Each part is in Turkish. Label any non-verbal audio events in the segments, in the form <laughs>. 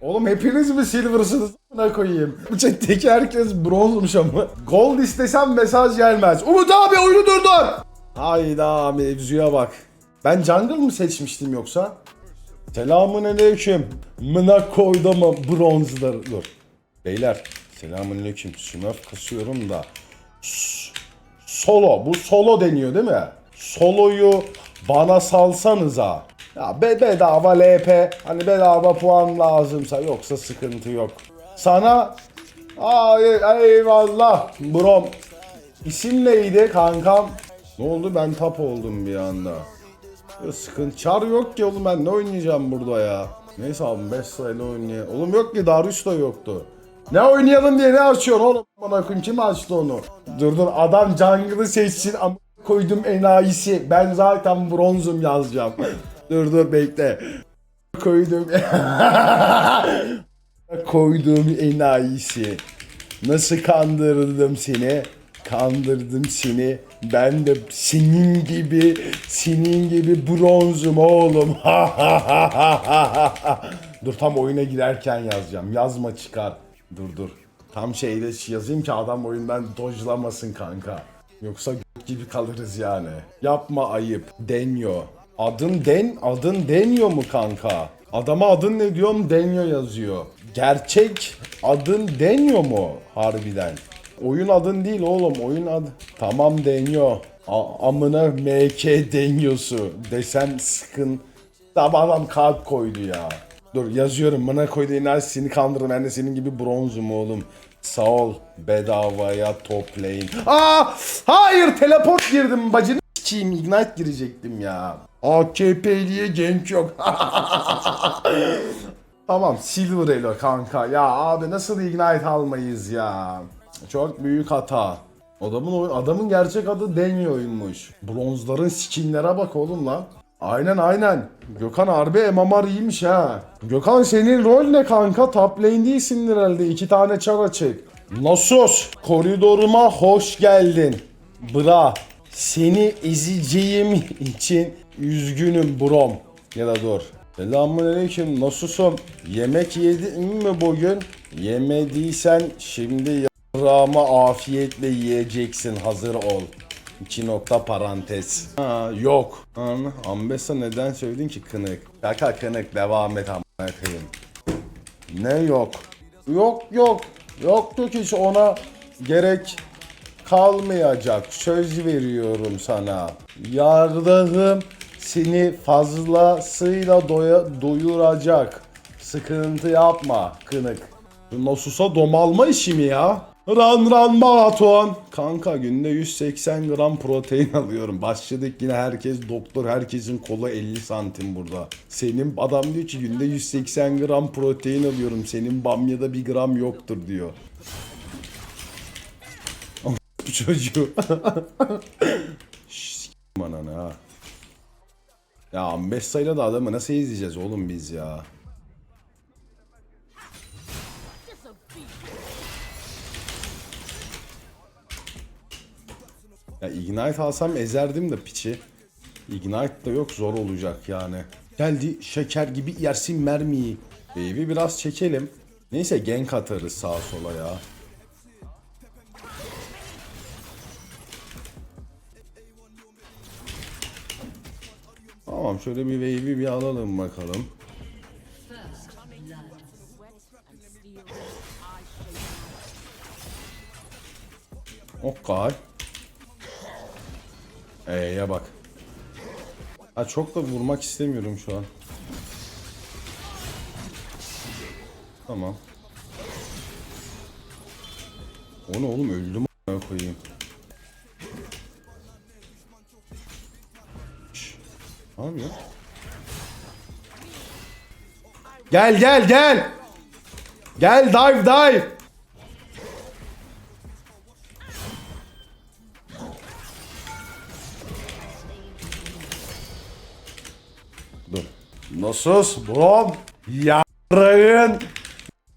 Oğlum hepiniz mi silver'sınız? Buna koyayım. Bu chatteki herkes bronzmuş ama. Gold istesem mesaj gelmez. Umut abi oyunu durdur. Hayda mevzuya bak. Ben jungle mı seçmiştim yoksa? Selamun aleyküm. Mına koydum bronzları. Dur. Beyler selamun aleyküm. Smurf kasıyorum da. Solo. Bu solo deniyor değil mi? Soloyu bana salsanıza. Ya be bedava LP. Hani bedava puan lazımsa yoksa sıkıntı yok. Sana ay eyvallah brom. İsim neydi kankam? Ne oldu ben tap oldum bir anda. Ya sıkıntı çar yok ki oğlum ben ne oynayacağım burada ya. Neyse abi 5 sayılı oynayalım. Oğlum yok ki Darius da yoktu. Ne oynayalım diye ne açıyorsun oğlum? Bana kim açtı onu? Dur dur adam jungle'ı seçsin ama koydum enayisi. Ben zaten bronzum yazacağım. dur dur bekle. Koydum. <laughs> koyduğum enayisi. Nasıl kandırdım seni? Kandırdım seni. Ben de senin gibi, senin gibi bronzum oğlum. <laughs> dur tam oyuna girerken yazacağım. Yazma çıkar. Dur dur. Tam şeyde yazayım ki adam oyundan dojlamasın kanka. Yoksa gibi kalırız yani. Yapma ayıp. Denyo. Adın Den, adın Denyo mu kanka? Adama adın ne diyorum? Denyo yazıyor. Gerçek adın Denyo mu harbiden? Oyun adın değil oğlum oyun adı. Tamam Denyo. A- amına MK Denyosu desen sıkın. Tamam adam kalp koydu ya. Dur yazıyorum bana koydu iner seni kandırırım ben de senin gibi bronzum oğlum. Sağ ol bedavaya toplayın. Aa hayır teleport girdim bacını s**eyim ignite girecektim ya. AKP'liye genk yok. <laughs> Tamam Silver Elo kanka ya abi nasıl ignite almayız ya. Çok büyük hata. Adamın adamın gerçek adı Denyo'ymuş. Bronzların skinlere bak oğlum lan. Aynen aynen. Gökhan harbi MMR iyiymiş ha. Gökhan senin rol ne kanka? Top lane değilsindir herhalde. İki tane çar açık. Nasus koridoruma hoş geldin. Bra. Seni ezeceğim için üzgünüm brom. Ya da dur. Selamünaleyküm nasılsın? Yemek yedin mi bugün? Yemediysen şimdi yarrağımı afiyetle yiyeceksin hazır ol. İki nokta parantez. Ha yok. An, Ambessa neden söyledin ki kınık? Kaka kınık devam et amına. Ne yok? Yok yok. Yoktu ki ona gerek kalmayacak. Söz veriyorum sana. Yardığım seni fazlasıyla doya, doyuracak. Sıkıntı yapma kınık. Nasus'a domalma işi mi ya? Ran ran maraton. Kanka günde 180 gram protein alıyorum. Başladık yine herkes doktor herkesin kolu 50 santim burada. Senin adam diyor ki günde 180 gram protein alıyorum. Senin bamyada bir gram yoktur diyor. <laughs> Bu çocuğu. <laughs> Şşş ananı ha. Ya Ambessa'yla da adamı nasıl izleyeceğiz oğlum biz ya? Ya Ignite alsam ezerdim de piçi. Ignite da yok zor olacak yani. Geldi şeker gibi yersin mermiyi. Baby biraz çekelim. Neyse gank atarız sağa sola ya. Tamam şöyle bir wave'i bir alalım bakalım. Okay. E'ye bak. Ha çok da vurmak istemiyorum şu an. Tamam. O ne oğlum öldüm koyayım. Ne yapıyor? Gel gel gel. Gel dive dive. Nasıl? Brom. Yarın.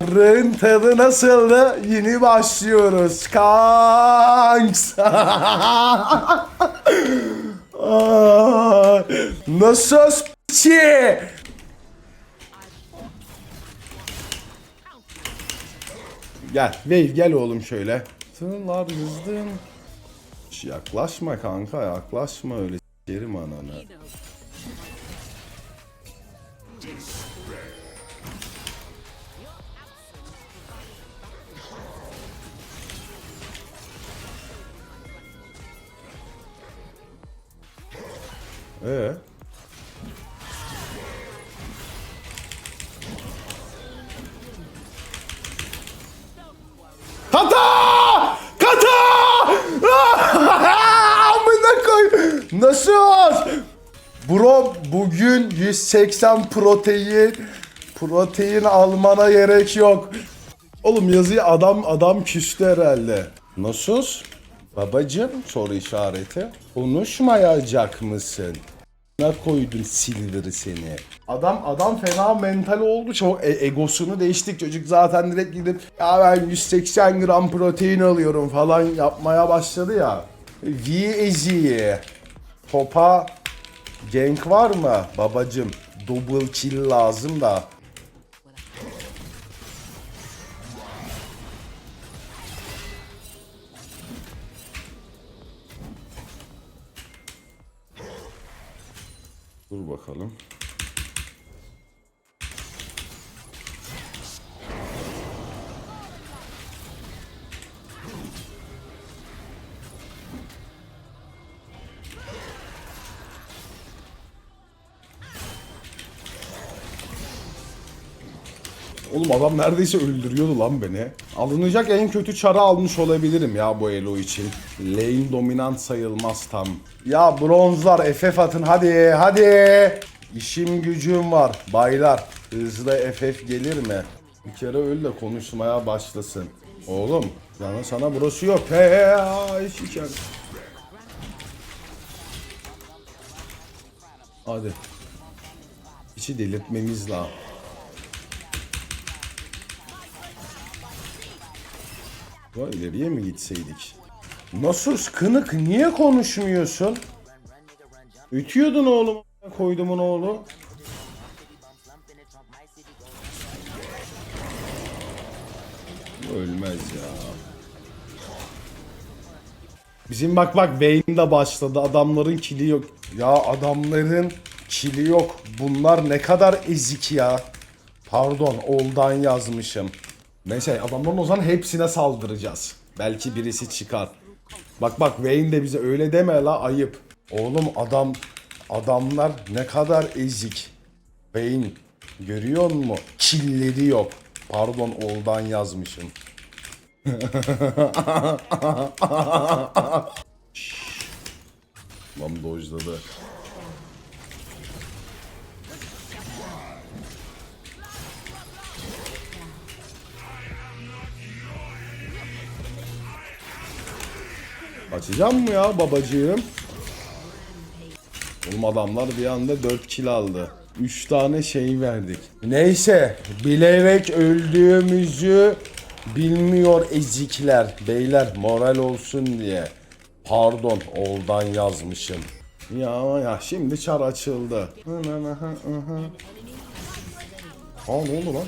Yarın tadı nasıldı? Yeni başlıyoruz. Kanks. <laughs> Nasıl p***i? Gel. Wave gel oğlum şöyle. Tınlar. Şş, Yaklaşma kanka yaklaşma öyle s**erim ananı. Ee? Kata! Kata! <laughs> Amına koy. Nasıl? Bro bugün 180 protein protein almana gerek yok. Oğlum yazıyı adam adam küstü herhalde. Nasıl? Babacım soru işareti. Konuşmayacak mısın? Ne koydun Silver'ı seni? Adam adam fena mental oldu. Çok e- egosunu değiştik. Çocuk zaten direkt gidip ya ben 180 gram protein alıyorum falan yapmaya başladı ya. V. Topa gank var mı babacım? Double kill lazım da. Dur bakalım. Oğlum adam neredeyse öldürüyordu lan beni. Alınacak en kötü çara almış olabilirim ya bu elo için. Lane dominant sayılmaz tam. Ya bronzlar FF atın hadi hadi. İşim gücüm var baylar. Hızlı FF gelir mi? Bir kere öl de konuşmaya başlasın. Oğlum yani sana burası yok. He he şiken. Hadi. İçi delirtmemiz lazım. Ya ileriye mi gitseydik? Nasıl kınık niye konuşmuyorsun? Ütüyordun oğlum koydumun oğlu. Ölmez ya. Bizim bak bak Vayne de başladı. Adamların kili yok. Ya adamların kili yok. Bunlar ne kadar ezik ya. Pardon, oldan yazmışım. Neyse adamların o zaman hepsine saldıracağız. Belki birisi çıkar. Bak bak Wayne de bize öyle deme la ayıp. Oğlum adam adamlar ne kadar ezik. Wayne görüyor musun? Killeri yok. Pardon oldan yazmışım. <laughs> Lan dojladı. Açacağım mı ya babacığım? Oğlum adamlar bir anda 4 kill aldı. 3 tane şey verdik. Neyse bilerek öldüğümüzü bilmiyor ezikler. Beyler moral olsun diye. Pardon oldan yazmışım. Ya ya şimdi çar açıldı. Aa ne oldu lan?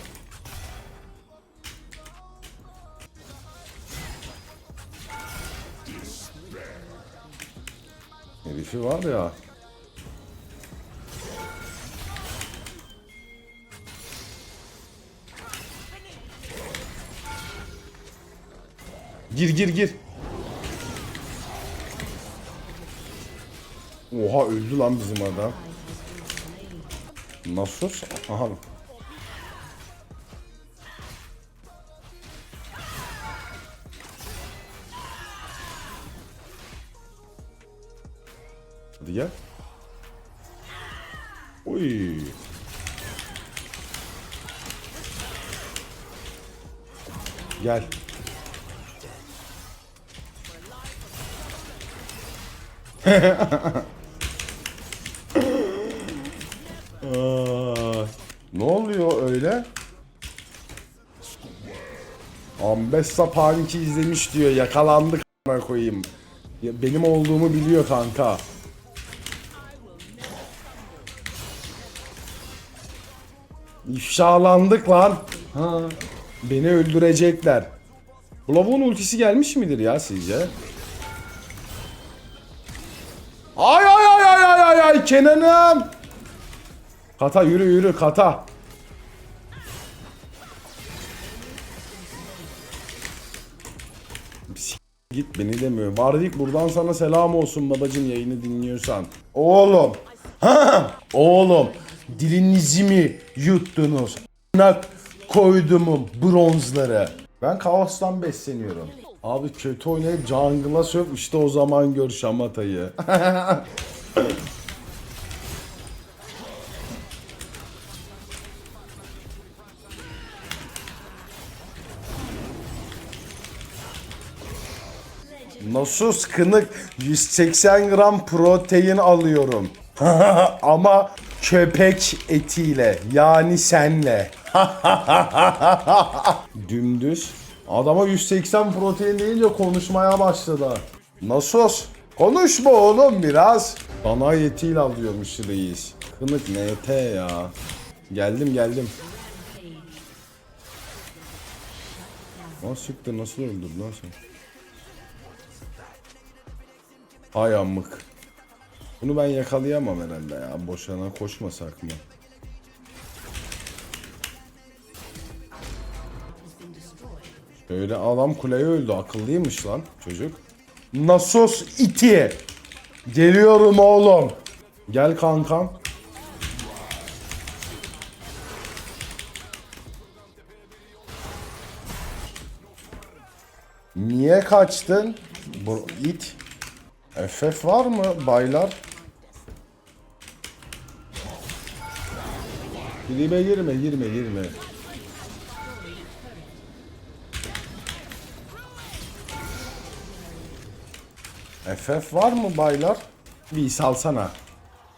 Herifi var ya. Gir gir gir. Oha öldü lan bizim adam. Nasıl? Aha. Hadi gel. Oy. Gel. <laughs> Ne oluyor öyle? Ambessa Panik'i izlemiş diyor. Yakalandık koyayım. Ya benim olduğumu biliyor kanka. İfşalandık lan. Ha, beni öldürecekler. Bu lavuğun ultisi gelmiş midir ya sizce? Ay ay ay ay ay ay ay Kenan'ım. Kata yürü yürü kata. Git beni demiyor. Vardik buradan sana selam olsun babacım yayını dinliyorsan. Oğlum. <laughs> Oğlum. Dilinizi mi yuttunuz? Nak koydumum bronzları. Ben kaostan besleniyorum. Abi kötü oynayıp jungle'a söv işte o zaman gör şamatayı. <laughs> Nasus kınık 180 gram protein alıyorum. <laughs> Ama köpek etiyle yani senle. <laughs> Dümdüz. Adama 180 protein deyince konuşmaya başladı. Nasus konuşma oğlum biraz. Dana etiyle alıyormuş reis. Kınık NT ya. Geldim geldim. Lan siktir nasıl öldürdün lan sen? Ay amık. Bunu ben yakalayamam herhalde ya. Boşuna koşmasak mı? Böyle adam kuleye öldü. Akıllıymış lan çocuk. Nasos iti. Geliyorum oğlum. Gel kankam. Niye kaçtın? Bu it. FF var mı baylar? Girme girme girme girme. FF var mı baylar? Bir salsana.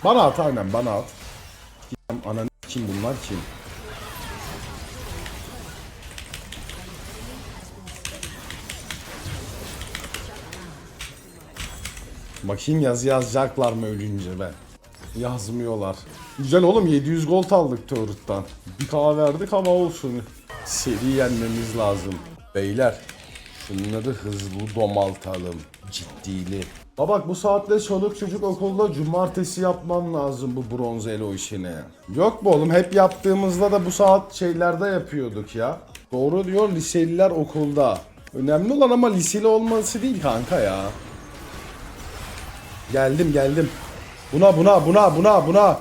Bana at aynen bana at. Ananı kim bunlar kim? Bakayım yazı yazacaklar mı ölünce ben. Yazmıyorlar. Güzel oğlum 700 gold aldık Turret'tan. Bir kahve verdik ama olsun. Seri yenmemiz lazım. Beyler şunları hızlı domaltalım. Ciddili. Bak bu saatte çoluk çocuk okulda cumartesi yapman lazım bu bronz elo işini. Yok mu oğlum hep yaptığımızda da bu saat şeylerde yapıyorduk ya. Doğru diyor liseliler okulda. Önemli olan ama liseli olması değil kanka ya. Geldim geldim. Buna buna buna buna buna.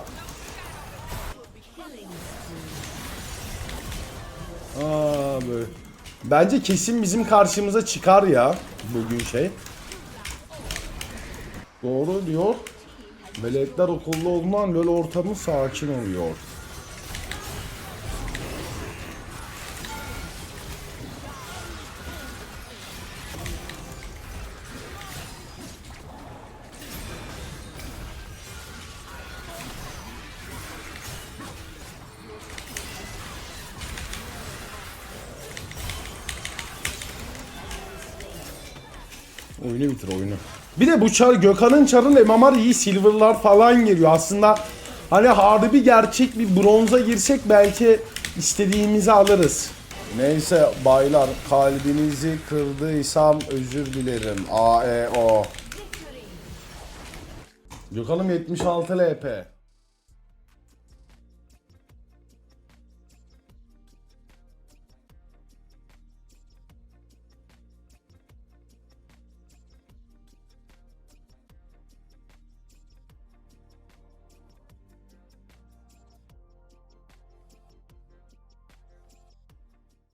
Abi. Bence kesin bizim karşımıza çıkar ya bugün şey. Doğru diyor. Melekler okulda olunan LoL ortamı sakin oluyor. Oyunu bitir oyunu. Bir de bu çar Gökhan'ın çarın MMR iyi silverlar falan geliyor. Aslında hani harbi gerçek bir bronza girsek belki istediğimizi alırız. Neyse baylar kalbinizi kırdıysam özür dilerim. A E O. Gökhan'ım 76 LP.